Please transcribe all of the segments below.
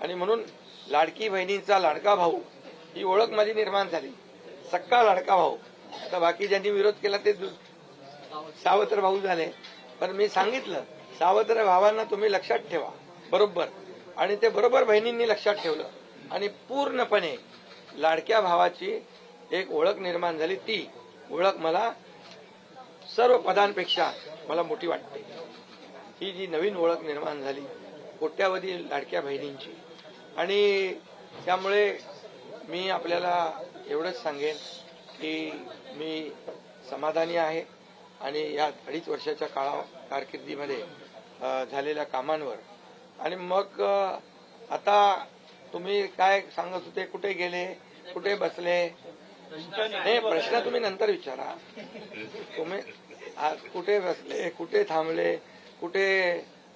आणि म्हणून लाडकी बहिणींचा लाडका भाऊ ही ओळख माझी निर्माण झाली. सक्का लाडका भाऊ. आता बाकी ज्यांनी विरोध केला ते दु- सावत्र भाऊ झाले. पण मी सांगितलं सावत्र भावांना तुम्ही लक्षात ठेवा. बरोबर. आणि ते बरोबर बहिणींनी लक्षात ठेवलं. आणि पूर्णपणे लाडक्या भावाची एक ओळख निर्माण झाली. ती ओळख मला सर्व पदांपेक्षा मला मोठी वाटते. ही जी नवीन ओळख निर्माण झाली कोट्यावधी लाडक्या बहिणींची आणि त्यामुळे मी आपल्याला एवढंच सांगेन की मी समाधानी आहे आणि या अडीच वर्षाच्या काळा कारकिर्दीमध्ये झालेल्या कामांवर. आणि मग आता तुम्ही काय सांगत होते कुठे गेले कुठे बसले? नाही प्रश्न तुम्ही नंतर विचारा. तुम्ही कुठे बसले कुठे थांबले कुठे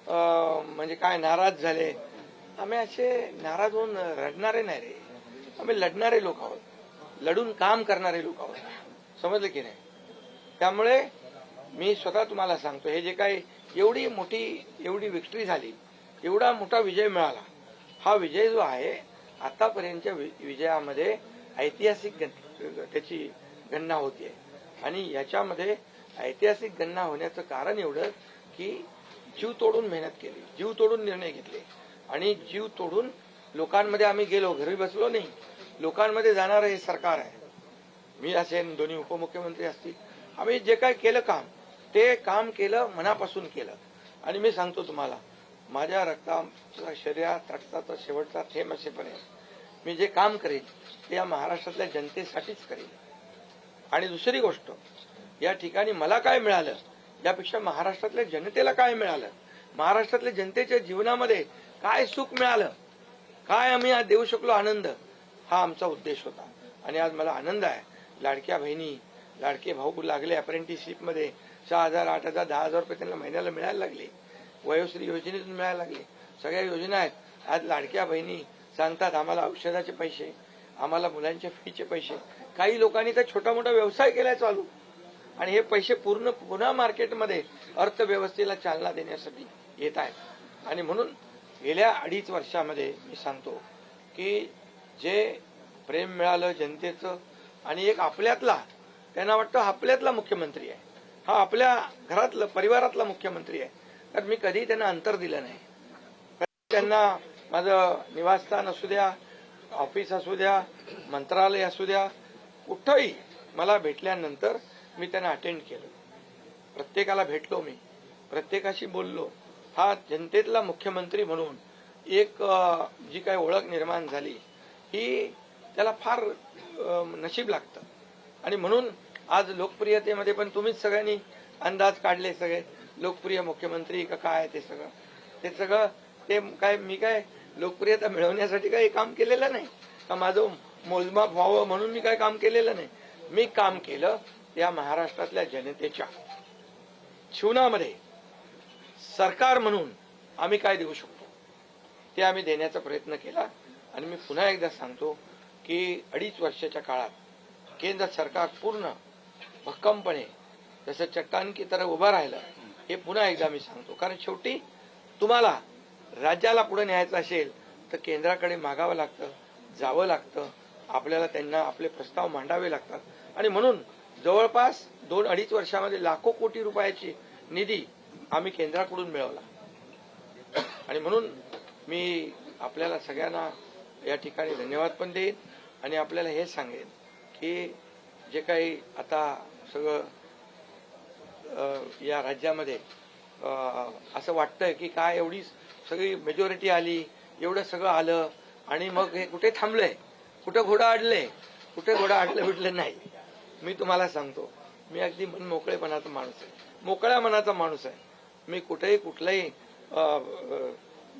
म्हणजे काय नाराज झाले? आम्ही असे नाराज होऊन रडणारे नाही रे. आम्ही लढणारे लोक आहोत. लढून काम करणारे लोक आहोत. समजलं की नाही? त्यामुळे मी स्वतः तुम्हाला सांगतो हे जे काही एवढी मोठी एवढी विक्ट्री झाली एवढा मोठा विजय मिळाला हा विजय जो आहे आतापर्यंतच्या वि- विजयामध्ये ऐतिहासिक गण- त्याची गणना होतीये. आणि याच्यामध्ये ऐतिहासिक गणना होण्याचं कारण एवढं की जीव तोडून मेहनत केली जीव तोडून निर्णय घेतले. आणि जीव तोडून लोकांमध्ये आम्ही गेलो घरी बसलो नाही. लोकांमध्ये जाणारं हे सरकार आहे. मी असेन दोन्ही उपमुख्यमंत्री असतील. आम्ही जे काय केलं काम ते काम केलं मनापासून केलं. आणि मी सांगतो तुम्हाला माझ्या रक्ताचा शरीरात रक्ताचा शेवटचा थेंब असेपर्यंत मी जे काम करेन ते या महाराष्ट्रातल्या जनतेसाठीच करेन. आणि दुसरी गोष्ट या ठिकाणी मला काय मिळालं यापेक्षा महाराष्ट्रातल्या जनतेला काय मिळालं महाराष्ट्रातल्या जनतेच्या जीवनामध्ये काय सुख मिळालं? काय आम्ही आज देऊ शकलो आनंद? हा आमचा उद्देश होता. आणि आज मला आनंद आहे. लाडक्या बहिणी लाडके भाऊ लागले अप्रेंटिसशिपमध्ये सहा हजार आठ हजार दहा हजार रुपये त्यांना महिन्याला मिळायला लागले. वयोश्री योजनेतून मिळायला लागले. सगळ्या योजना आहेत. आज लाडक्या बहिणी सांगतात आम्हाला औषधाचे पैसे आम्हाला मुलांच्या फीचे पैसे. काही लोकांनी तर छोटा मोठा व्यवसाय केलाय चालू. आणि हे पैसे पूर्ण पुन्हा मार्केटमध्ये अर्थव्यवस्थेला चालना देण्यासाठी. येत आहेत. आणि म्हणून गेल्या अडीच वर्षामध्ये मी सांगतो की जे प्रेम मिळालं जनतेचं आणि एक आपल्यातला त्यांना वाटतं आपल्यातला मुख्यमंत्री आहे. हा आपल्या घरातलं परिवारातला मुख्यमंत्री आहे. तर मी कधी त्यांना अंतर दिलं नाही. त्यांना माझं निवासस्थान असू द्या ऑफिस असू द्या मंत्रालय असू द्या कुठंही मला भेटल्यानंतर मी त्यांना अटेंड केलं. प्रत्येकाला भेटलो मी. प्रत्येकाशी बोललो. हा जनतेतला मुख्यमंत्री म्हणून एक जी काही ओळख निर्माण झाली ही त्याला फार नशीब लागतं. आणि म्हणून आज लोकप्रियतेमध्ये पण तुम्हीच सगळ्यांनी अंदाज काढले सगळे लोकप्रिय मुख्यमंत्री का काय ते सगळं. ते सगळं ते काय मी काय लोकप्रियता मिळवण्यासाठी काही काम केलेलं नाही? का माझं मोजमाप व्हावं म्हणून मी काय काम केलेलं नाही? मी काम केलं या महाराष्ट्रातल्या जनतेच्या जीवनामध्ये. सरकार म्हणून आम्ही काय देऊ शकतो? ते आम्ही देण्याचा प्रयत्न केला. आणि मी पुन्हा एकदा सांगतो की अडीच वर्षाच्या काळात केंद्र सरकार पूर्ण भक्कमपणे जसं चट्टान की उभं राहिलं हे पुन्हा एकदा मी सांगतो. कारण शेवटी तुम्हाला राज्याला पुढे न्यायचं असेल तर केंद्राकडे मागावं लागतं जावं लागतं. आपल्याला त्यांना आपले प्रस्ताव मांडावे लागतात. आणि म्हणून जवळपास दोन अडीच वर्षामध्ये लाखो कोटी रुपयाची निधी आम्ही केंद्राकडून मिळवला. आणि म्हणून मी आपल्याला सगळ्यांना या ठिकाणी धन्यवाद पण देईन आणि आपल्याला हे सांगेन की जे काही आता सगळं या राज्यामध्ये असं वाटतंय की काय एवढी सगळी मेजॉरिटी आली एवढं सगळं आलं आणि मग हे कुठे थांबलंय? कुठं घोडा अडलंय कुठे घोडा अडलं बिडलं नाही? मी तुम्हाला सांगतो. मी अगदी मन मोकळेपणाचा माणूस आहे. मोकळ्या मनाचा माणूस आहे. मी कुठेही कुठलाही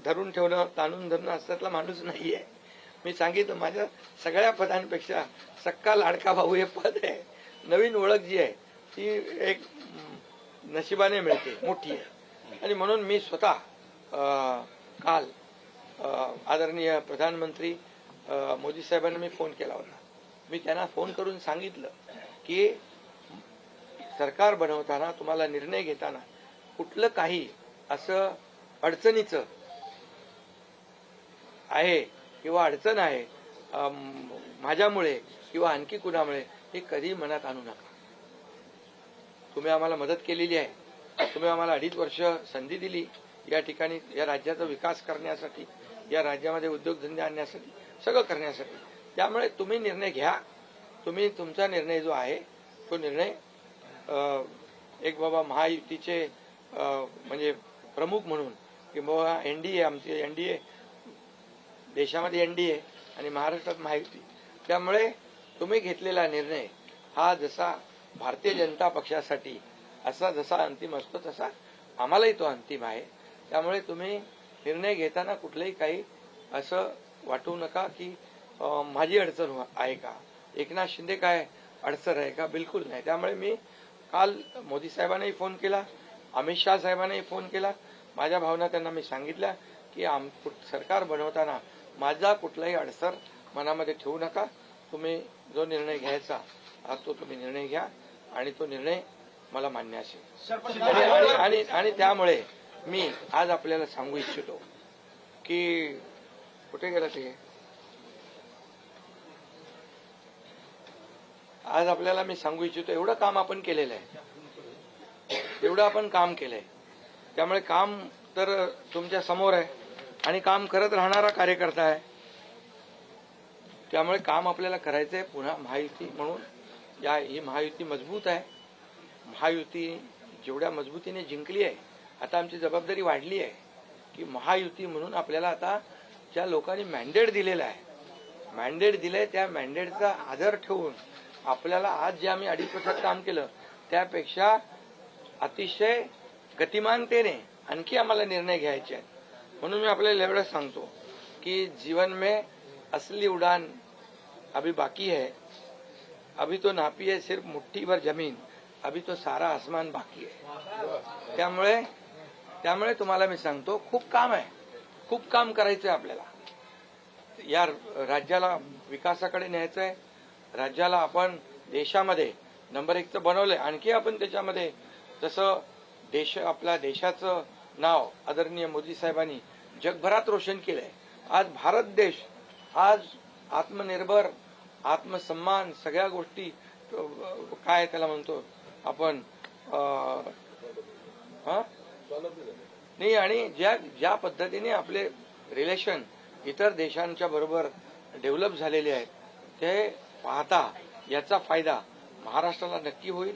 धरून ठेवणं ताणून धरणं असल्यातला माणूस नाही आहे मी सांगितलं माझ्या सगळ्या पदांपेक्षा सक्का लाडका भाऊ हे पद आहे. नवीन ओळख जी आहे ती एक नशिबाने मिळते मोठी आहे. आणि म्हणून मी स्वतः काल आदरणीय प्रधानमंत्री मोदी साहेबांना मी फोन केला होता. मी त्यांना फोन करून सांगितलं की सरकार बनवताना तुम्हाला निर्णय घेताना कुठलं काही असं अडचणीचं आहे किंवा अडचण आहे माझ्यामुळे किंवा आणखी कुणामुळे हे कधी मनात आणू नका. तुम्ही आम्हाला मदत केलेली आहे. तुम्ही आम्हाला अडीच वर्ष संधी दिली या ठिकाणी या राज्याचा विकास करण्यासाठी या राज्यामध्ये उद्योगधंदे आणण्यासाठी सगळं करण्यासाठी. त्यामुळे तुम्ही निर्णय घ्या. तुम्ही तुमचा निर्णय जो आहे तो निर्णय एक बाबा महायुतीचे म्हणजे प्रमुख म्हणून किंवा एनडीए आमचे एनडीए देशामध्ये एनडीए आणि महाराष्ट्रात माहिती. त्यामुळे तुम्ही घेतलेला निर्णय हा जसा भारतीय जनता पक्षासाठी असा जसा अंतिम असतो तसा आम्हालाही तो अंतिम आहे. त्यामुळे तुम्ही निर्णय घेताना कुठलंही काही असं वाटू नका की माझी अडचण हो, आहे का? एकनाथ शिंदे काय अडचण आहे का? बिलकुल नाही. त्यामुळे मी काल मोदी साहेबांनाही फोन केला. अमित शाह साहेबांनाही फोन केला. माझ्या भावना त्यांना मी सांगितल्या की आम सरकार बनवताना माझा कुठलाही अडसर मनामध्ये ठेवू नका. तुम्ही जो निर्णय घ्यायचा तो तुम्ही निर्णय घ्या आणि तो निर्णय मला मान्य असेल. आणि आणि- आणि आणि त्यामुळे मी आज आपल्याला सांगू इच्छितो की कुठे गेला ते? आज आपल्याला मी सांगू इच्छितो एवढं काम आपण केलेलं आहे. एवढं आपण काम केलंय. त्यामुळे काम तर तुमच्यासमोर आहे. आणि काम करत राहणारा कार्यकर्ता आहे. त्यामुळे काम आपल्याला करायचंय पुन्हा महायुती म्हणून. या ही महायुती मजबूत आहे. महायुती जेवढ्या मजबूतीने जिंकली आहे आता आमची जबाबदारी वाढली आहे की महायुती म्हणून आपल्याला आता ज्या लोकांनी मॅन्डेट दिलेला आहे मॅन्डेट दिलंय त्या मॅन्डेटचा आदर ठेवून आपल्याला आज जे आम्ही अडीच वर्षात काम केलं त्यापेक्षा अतिशय गतिमानतेने आणखी आम्हाला निर्णय घ्यायचे आहेत. म्हणून मी आपल्याला एवढं सांगतो की जीवन में असली उड़ान अभी बाकी है. अभी तो नापी है सिर्फ मुठ्ठी भर जमीन. अभी तो सारा आसमान बाकी आहे त्यामुळे त्यामुळे तुम्हाला मी सांगतो खूप काम आहे. खूप काम करायचं आहे आपल्याला. या राज्याला विकासाकडे न्यायचं आहे राज्याला आपण देशामध्ये नंबर एकचं बनवलंय. आणखी आपण त्याच्यामध्ये जसं देश आपल्या देशाचं नाव आदरणीय मोदी साहेबांनी जगभरात रोशन केलंय. आज भारत देश आज आत्मनिर्भर आत्मसन्मान सगळ्या गोष्टी काय त्याला म्हणतो आपण नाही आणि ज्या ज्या पद्धतीने आपले रिलेशन इतर देशांच्या बरोबर डेव्हलप झालेले आहेत ते पाहता याचा फायदा महाराष्ट्राला नक्की होईल.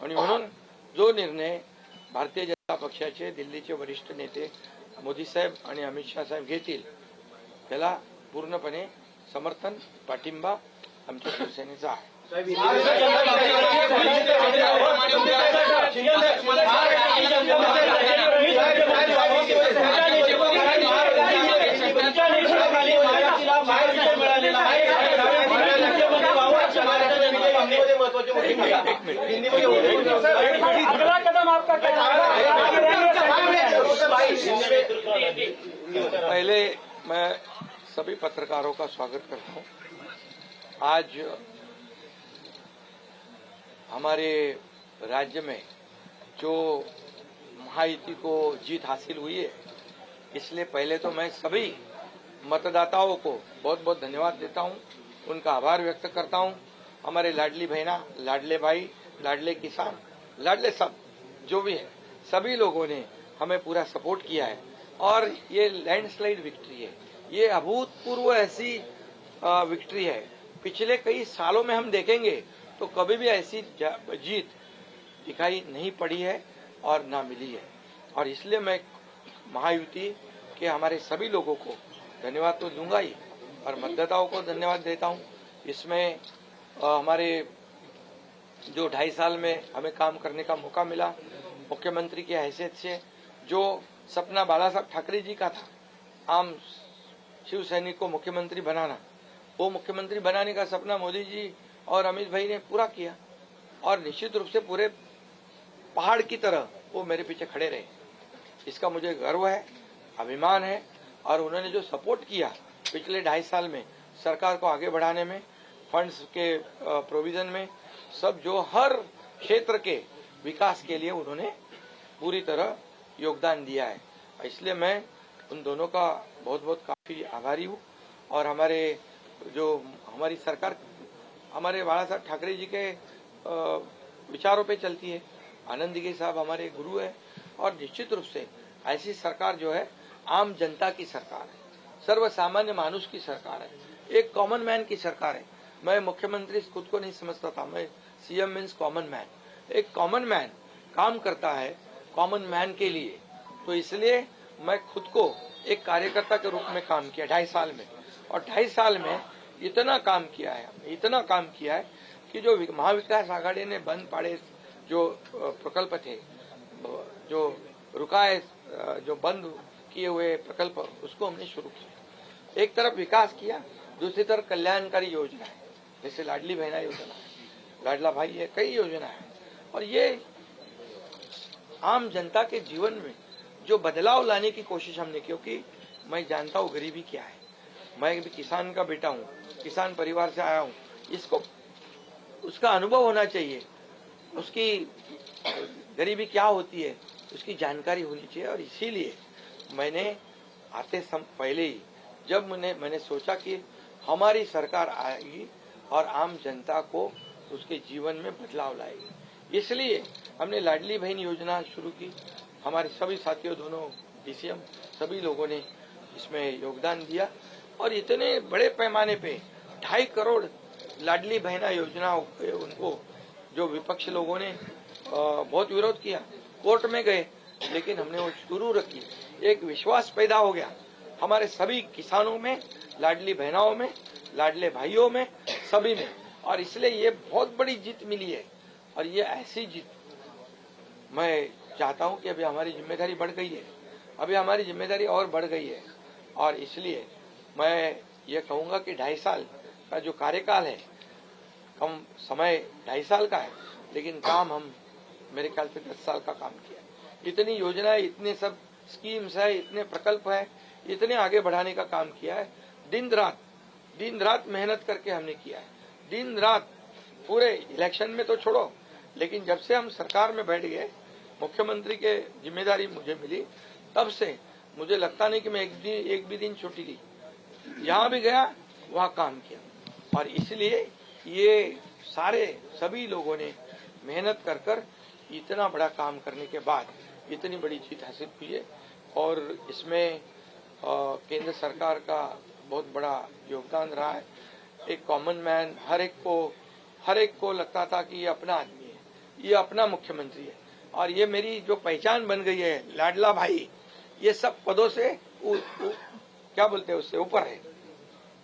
आणि म्हणून जो निर्णय भारतीय जनता पक्षाचे दिल्लीचे वरिष्ठ नेते मोदी साहेब आणि अमित शहा साहेब घेतील त्याला पूर्णपणे समर्थन पाठिंबा आमच्या शिवसेनेचा आहे. अगला कदम आपका पहले मैं सभी पत्रकारों का स्वागत करता हूँ। आज हमारे राज्य में जो महायुति को जीत हासिल हुई है, इसलिए पहले तो मैं सभी मतदाताओं को बहुत बहुत धन्यवाद देता हूँ, उनका आभार व्यक्त करता हूँ। हमारे लाडली बहना, लाडले भाई, लाडले किसान, लाडले सब, जो भी है, सभी लोगों ने हमें पूरा सपोर्ट किया है। और ये लैंडस्लाइड विक्ट्री है। ये अभूतपूर्व ऐसी विक्ट्री है। पिछले कई सालों में हम देखेंगे तो कभी भी ऐसी जीत दिखाई नहीं पड़ी है और ना मिली है। और इसलिए मैं महायुति के हमारे सभी लोगों को धन्यवाद तो दूँगा ही, और मतदाताओं को धन्यवाद देता हूँ। इसमें हमारे जो ढाई साल में हमें काम करने का मौका मिला, मुख्यमंत्री की हैसियत से, जो सपना बाला साहब ठाकरे जी का था, आम शिव सैनिक को मुख्यमंत्री बनाना, वो मुख्यमंत्री बनाने का सपना मोदी जी और अमित भाई ने पूरा किया। और निश्चित रूप से पूरे पहाड़ की तरह वो मेरे पीछे खड़े रहे। इसका मुझे गर्व है, अभिमान है, और उन्होंने जो सपोर्ट किया पिछले ढाई साल में सरकार को आगे बढ़ाने में फंड्स के प्रोविज़न में सब जो हर क्षेत्र के विकास के लिए उन्होंने पूरी तरह योगदान दिया है। इसलिए मैं उन दोनों का बहुत बहुत काफ़ी आभारी हूँ और हमारे जो हमारी सरकार, हमारे बाला साहब ठाकरे जी के विचारों पे चलती है। आनंद दिगे साहब हमारे गुरु है और निश्चित रूप से ऐसी सरकार जो है, आम जनता की सरकार है। सर्व सामान्य मानुष की सरकार है। एक कॉमन मैन की सरकार है। मैं मुख्यमंत्री खुद को नहीं समझता था, मैं सीएम मीन्स कॉमन मैन एक कॉमन मैन काम करता है कॉमन मैन के लिए तो इसलिए मैं खुद को एक कार्यकर्ता के रूप में काम किया ढाई साल में। और ढाई साल में इतना काम किया है, इतना काम किया है कि जो महाविकास आघाड़ी ने बंद पाड़े जो प्रकल्प थे जो रुकाए जो बंद किए हुए प्रकल्प, उसको हमने शुरू किया। एक तरफ़ विकास किया, दूसरी तरफ़ कल्याणकारी योजना है। जैसे लाडली बहना योजना है, लाडला भाई है, कई योजना है। और ये आम जनता के जीवन में जो बदलाव लाने की कोशिश हमने क्योंकि मैं जानता हूँ गरीबी क्या है। मैं भी किसान का बेटा हूँ, किसान परिवार से आया हूँ। इसको, उसका अनुभव होना चाहिए, उसकी गरीबी क्या होती है, उसकी जानकारी होनी चाहिए। और इसीलिए मैंने आते सम, पहले ही जब मैंने मैंने सोचा कि हमारी सरकार आएगी और आम जनता को उसके जीवन में बदलाव लाएगी। इसलिए हमने लाडली बहन योजना शुरू की। हमारे सभी साथियों, दोनों डीसीएम, सभी लोगों ने इसमें योगदान दिया। और इतने बड़े पैमाने पे ढाई करोड़ लाडली बहना योजना उनको जो विपक्ष लोगों ने बहुत विरोध किया, कोर्ट में गए, लेकिन हमने वो शुरू रखी। एक विश्वास पैदा हो गया। हमारे सभी किसानों में, लाडली बहनाओं में, लाडले भाइयों में सभी में। और इसलिए ये बहुत बड़ी जीत मिली है। और ये ऐसी जीत। मैं चाहता हूँ कि अभी हमारी ज़िम्मेदारी बढ़ गई है। अभी हमारी ज़िम्मेदारी और बढ़ गई है। और इसलिए मैं ये कहूँगा कि ढाई साल का जो कार्यकाल है, कम समय ढाई साल का है, लेकिन काम हम, मेरे ख्याल से दस साल का काम किया इतनी योजनाएँ इतने सब स्कीम्स है, इतने प्रकल्प है, इतने आगे बढ़ाने का काम किया है। दिन रात दिन रात मेहनत करके हमने किया है। दिन रात पूरे इलेक्शन में तो छोड़ो, लेकिन जब से हम सरकार में बैठ गए, मुख्यमंत्री के ज़िम्मेदारी मुझे मिली, तब से मुझे लगता नहीं कि मैं एक दिन, एक भी दिन छुट्टी ली जहाँ भी गया, वहाँ काम किया। और इसलिए ये सारे, सभी लोगों ने मेहनत कर कर इतना बड़ा काम करने के बाद इतनी बड़ी जीत हासिल की है। और इसमें केंद्र सरकार का बहुत बड़ा योगदान रहा है। एक कॉमन मैन हर एक को हर एक को लगता था कि ये अपना आदमी है ये अपना मुख्यमंत्री है। और ये मेरी जो पहचान बन गई है लाडला भाई ये सब पदों से उ, उ, क्या बोलते हैं उससे ऊपर है।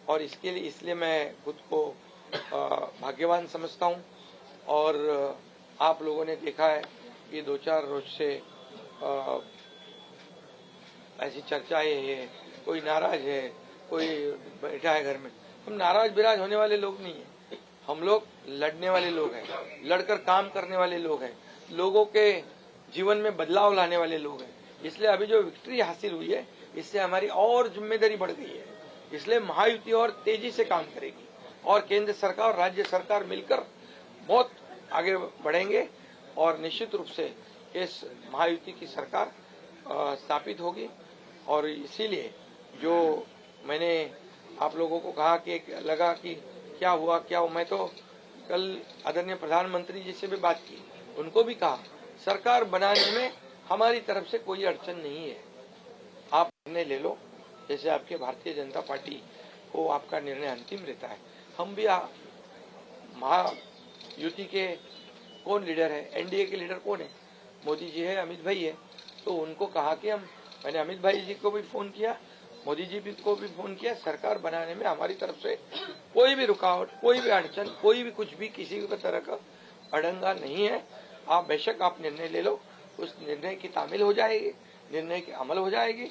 और इसके लिए इसलिए मैं खुद को भाग्यवान समझता हूँ। और आप लोगों ने देखा है कि दो चार रोज से अ, ऐसी चर्चाएँ है कोई नाराज़ है कोई बैठा है घर में। हम नाराज़ बिराज होने वाले लोग नहीं है। हम लोग लड़ने वाले लोग हैं। लड़कर काम करने वाले लोग हैं। लोगों के जीवन में बदलाव लाने वाले लोग हैं। इसलिए अभी जो विक्ट्री हासिल हुई है, इससे हमारी और ज़िम्मेदारी बढ़ गई है। इसलिए महायुति और तेज़ी से काम करेगी। और केंद्र सरकार और राज्य सरकार मिलकर बहुत आगे बढ़ेंगे और निश्चित रूप से इस महायुति की सरकार स्थापित होगी। और इसीलिए जो मैंने आप लोगों को कहा कि, लगा कि क्या हुआ क्या हुआ? मैं तो कल आदरणीय प्रधानमंत्री जी से भी बात की, उनको भी कहा, सरकार बनाने में हमारी तरफ़ से कोई अड़चन नहीं है। आप निर्णय ले लो, जैसे आपके भारतीय जनता पार्टी को आपका निर्णय अंतिम रहता है। हम भी महायुति के कौन लीडर है? एनडीए के लीडर कौन है? मोदी जी है, अमित भाई है। तो उनको कहा कि हम, मैंने अमित भाई जी को भी फ़ोन किया मोदी जी भी को भी फ़ोन किया, सरकार बनाने में हमारी तरफ़ से कोई भी रुकावट, कोई भी अड़चन, कोई भी कुछ भी किसी भी तरह का अड़ंगा नहीं है। आप बेशक आप निर्णय ले लो, उस निर्णय की तामील हो जाएगी, निर्णय की अमल हो जाएगी।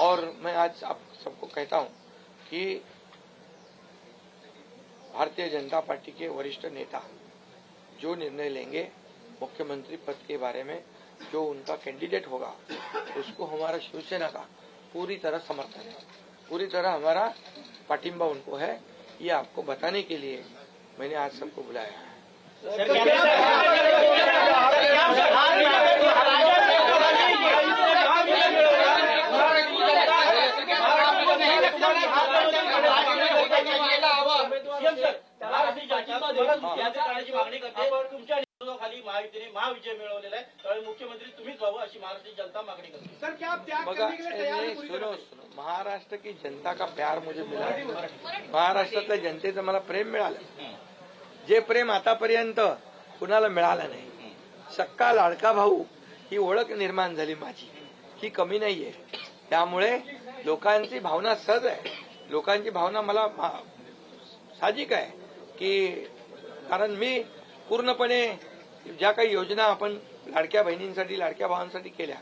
और मैं आज आप सबको कहता हूँ कि भारतीय जनता पार्टी के वरिष्ठ नेता जो निर्णय लेंगे, मुख्यमंत्री पद के बारे में जो उनका कैंडिडेट होगा, उसको हमारा शिवसेना का पूरी तरह समर्थन है। पूरी तरह हमारा पाटिंबा उनको है। ये आपको बताने के लिए मैंने आज सबको बुलाया है। तुमच्या नेतृत्वाखाली महायुतीने महाविजय मिळवलेला आहे. त्यावेळी मुख्यमंत्री तुम्हीच व्हावं अशी महाराष्ट्राची जनता मागणी करते. सर क्या आप त्याग बघा करने के लिए तैयार नहीं, हैं पूरी सुनो तरह से? सुनो. महाराष्ट्र की जनता का प्यार मुझे मिला है. महाराष्ट्रातल्या जनतेचं मला प्रेम मिळालं. जे प्रेम आतापर्यंत कुणाला मिळालं नाही. सक्का लाडका भाऊ ही ओळख निर्माण झाली माझी. ही कमी नाहीये. त्यामुळे लोकांची भावना सहज आहे. लोकांची भावना मला मा- साहजिक आहे की कारण मी पूर्णपणे ज्या काही योजना आपण लाडक्या बहिणींसाठी लाडक्या भावांसाठी केल्या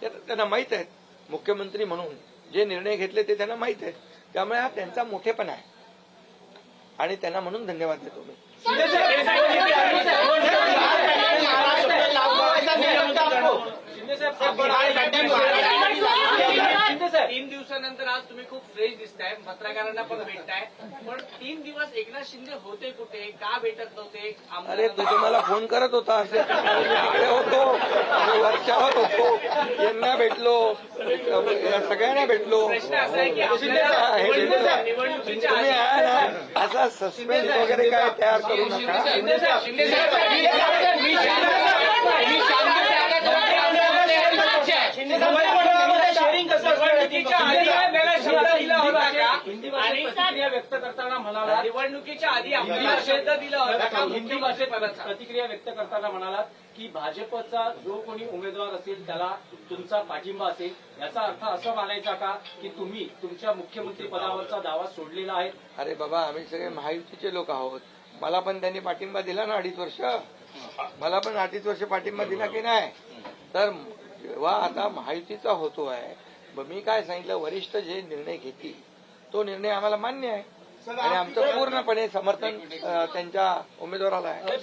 त्या त्यांना माहीत आहेत. मुख्यमंत्री म्हणून जे निर्णय घेतले ते त्यांना माहीत आहेत. त्यामुळे हा त्यांचा मोठेपणा आहे. आणि त्यांना म्हणून धन्यवाद देतो मी. तीन दिवसानंतर आज तुम्ही खूप फ्रेश दिसताय पत्रकारांना पण भेटताय पण तीन दिवस एकनाथ शिंदे होते कुठे का भेटत नव्हते अरे तू तर मला फोन करत होता असे तिकडे होतो वर्षावर होतो यांना भेटलो सगळ्यांना भेटलो प्रश्न असा आहे की हा, आपल्याला हे भेटलं. निवडणुकीच्या तुम्ही आधी आहे ना असा सस्पेन्स वगैरे काय तयार करू नका शिंदे साहेब, शिंदे साहेब, मी शांत- मी शांत- मी शांत त्याला दोन राऊंड शेअरिंग कसं असतं? निवडणुकीच्या आधी आपल्याला शब्द दिला होता. का हिंदी भाषेत प्रतिक्रिया व्यक्त करताना म्हणाला निवडणुकीच्या आधी आपल्याला शब्द दिला होता. का हिंदी भाषेत प्रतिक्रिया व्यक्त करताना म्हणालात की भाजपचा जो कोणी उमेदवार असेल त्याला तुमचा पाठिंबा असेल. याचा अर्थ असं मानायचा का की तुम्ही तुमच्या मुख्यमंत्री पदावरचा दावा सोडलेला आहे? अरे बाबा आम्ही सगळे महायुतीचे लोक आहोत. मला पण त्यांनी पाठिंबा दिला ना अडीच वर्ष. मला पण अडीच वर्ष पाठिंबा दिला की नाही? तर जेव्हा आता महायुतीचा होतो आहे मग मी काय सांगितलं वरिष्ठ जे निर्णय घेतील तो निर्णय आम्हाला मान्य आहे. आणि आमचं पूर्णपणे समर्थन त्यांच्या उमेदवाराला आहे.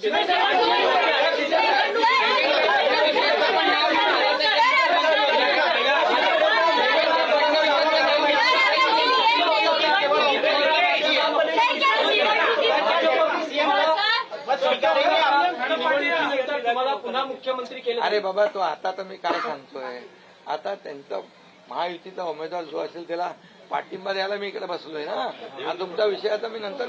पुन्हा मुख्यमंत्री केलं अरे बाबा तो आता तर मी काय सांगतोय? आता त्यांचा महायुतीचा उमेदवार जो असेल त्याला पाठिंबा द्यायला मी इकडे बसलोय ना. हा तुमचा विषय आता मी नंतर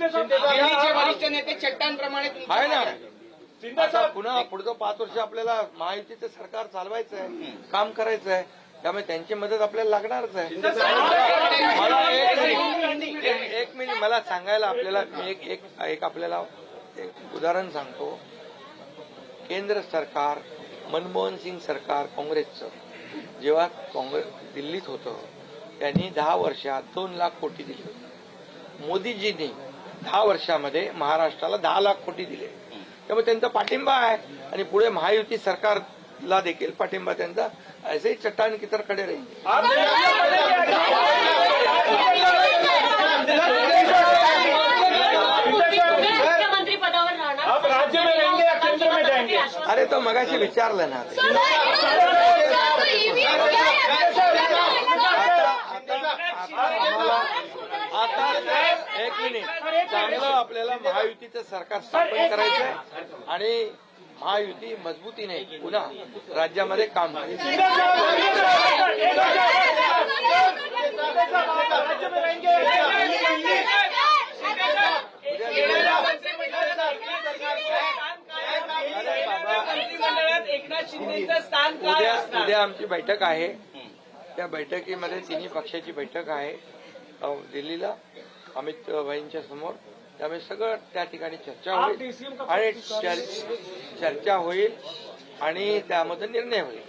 वरिष्ठ नेते आहे ना. आता पुन्हा पुढचं पाच वर्ष आपल्याला महायुतीचं सरकार चालवायचं आहे काम करायचं आहे त्यामुळे त्यांची मदत आपल्याला लागणारच आहे. मला एक मिनिट एक- एक मिनिट मला सांगायला आपल्याला मी एक एक एक आपल्याला एक उदाहरण सांगतो. केंद्र सरकार मनमोहन सिंग सरकार काँग्रेसचं जेव्हा काँग्रेस दिल्लीत होतं त्यांनी दहा वर्षात दोन लाख कोटी दिले. होते मोदीजींनी दहा वर्षामध्ये महाराष्ट्राला दहा लाख कोटी दिले. त्यामुळे त्यांचा पाठिंबा आहे. आणि पुढे महायुती सरकारला देखील पाठिंबा त्यांचा ऐसे चट्टान की तर खडे राहील मुख्यमंत्री पदावर राहणार आप राज्य में रहेंगे या केंद्र में जाएंगे? अरे तो मगाशी विचारलं ना आता एक मिनिट चांगलं आपल्याला महायुतीचं सरकार स्थापन करायचंय आणि महायुती मजबूतीने पुन्हा राज्यामध्ये काम उद्या उद्या आमची बैठक आहे. त्या बैठकीमध्ये तिन्ही पक्षाची बैठक आहे. दिल्लीला अमित भाईंच्या समोर. त्यामुळे सगळं त्या ठिकाणी चर्चा होईल आणि चर- चर्चा होईल आणि त्यामध्ये निर्णय होईल.